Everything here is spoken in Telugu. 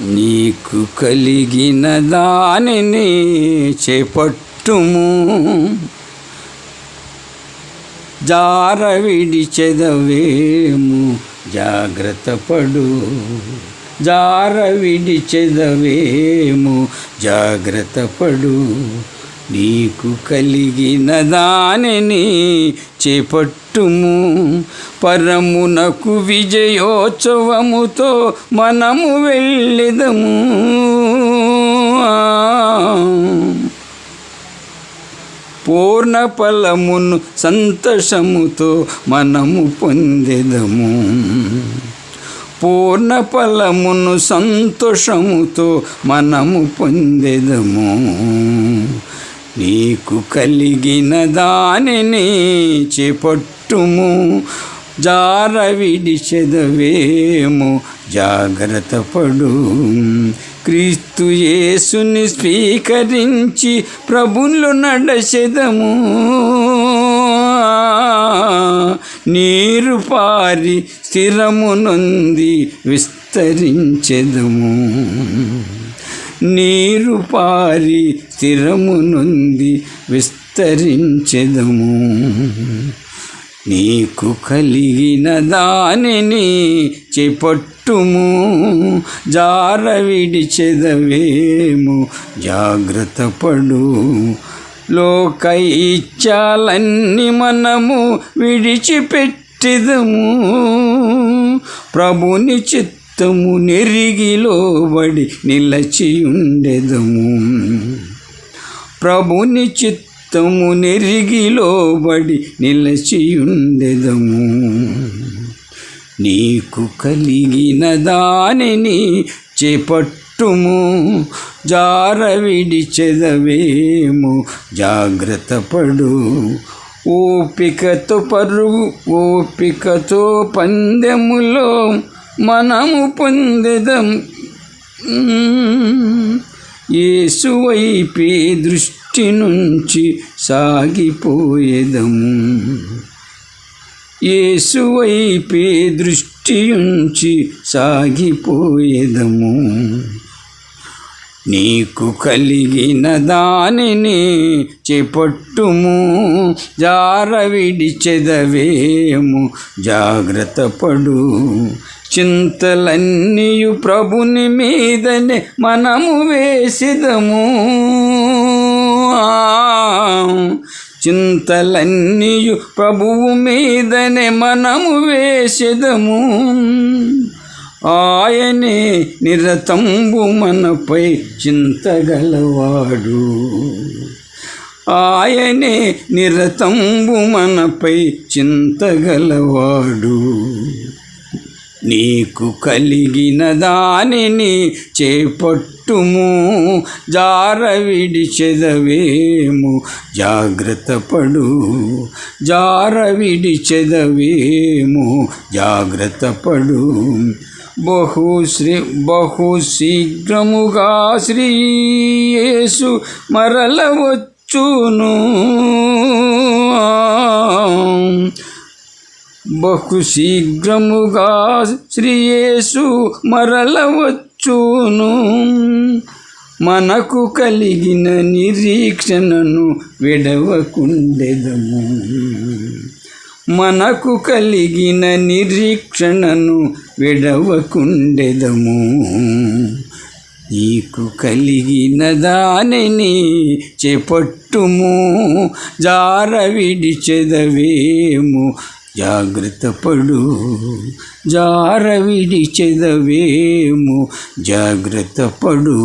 నీకు కలిగిన దానిని చేపట్టుము. జార విడిచెదవేము జాగ్రత్త పడు. జార విడిచెదవేము జాగ్రత్త పడు. నీకు కలిగిన దానిని చేపట్టుము. పరమునకు విజయోత్సవముతో మనము వెళ్ళిదము. పూర్ణ ఫలమును సంతోషముతో మనము పొందెదము. పూర్ణ ఫలమును సంతోషముతో మనము పొందెదము. నీకు కలిగిన దానిని చేపట్టుము జార విడిచెదవేము జాగ్రత్త పడు క్రీస్తు యేసుని స్వీకరించి ప్రభులు నడచెదము. నీరు పారి స్థిరమునొంది విస్తరించెదము. నీరు పారి స్థిరము విస్తరించెదము. నీకు కలిగిన దానిని చేపట్టుము జార విడిచెదవేము జాగ్రత్త పడు. లోక ఇచ్చాలన్నీ మనము విడిచిపెట్టిదము. ప్రభుని తము నెరిగిలోబడి నిలచి ఉండెదము ప్రభుని చిత్తము నెరిగిలోబడి నిలచి ఉండెదము నీకు కలిగిన దానిని చేపట్టుము జారవిడి చెదవేము జాగ్రత్త పడు ఓపికతో పరుగు ఓపికతో పందెములో మనము పొందెదం. యేసువైపే దృష్టి నుంచి సాగిపోయేదము యేసువైపే దృష్టి ఉంచి సాగిపోయేదము. నీకు కలిగిన దానిని చేపట్టుము జార విడిచెదవేము జాగ్రత్త పడు. చింతలన్నీయు ప్రభుని మీదనే మనము వేసిదము. చింతలన్నీయు ప్రభువు మీదనే మనము వేసిదము. ఆయనే నిరతంబు మనపై చింతగలవాడు. ఆయనే నిరతంబు మనపై చింతగలవాడు. నీకు కలిగిన దానిని చేపట్టుము జారవిడి చెదవేము జాగ్రత్త పడు జారవిడి చెదవేము జాగ్రత్త పడు. బహు శ్రీ బహు శీఘ్రముగా శ్రీ మరల వచ్చును. బహు శీఘ్రముగా శ్రీయేసు మరలవచ్చును. మనకు కలిగిన నిరీక్షణను విడవకుండెదము. మనకు కలిగిన నిరీక్షణను విడవకుండెదము. నీకు కలిగిన దానిని చేపట్టుము జార విడిచెదవేము జాగ్రత్త పడు జారవిడి చెదవేము జాగ్రత్త పడు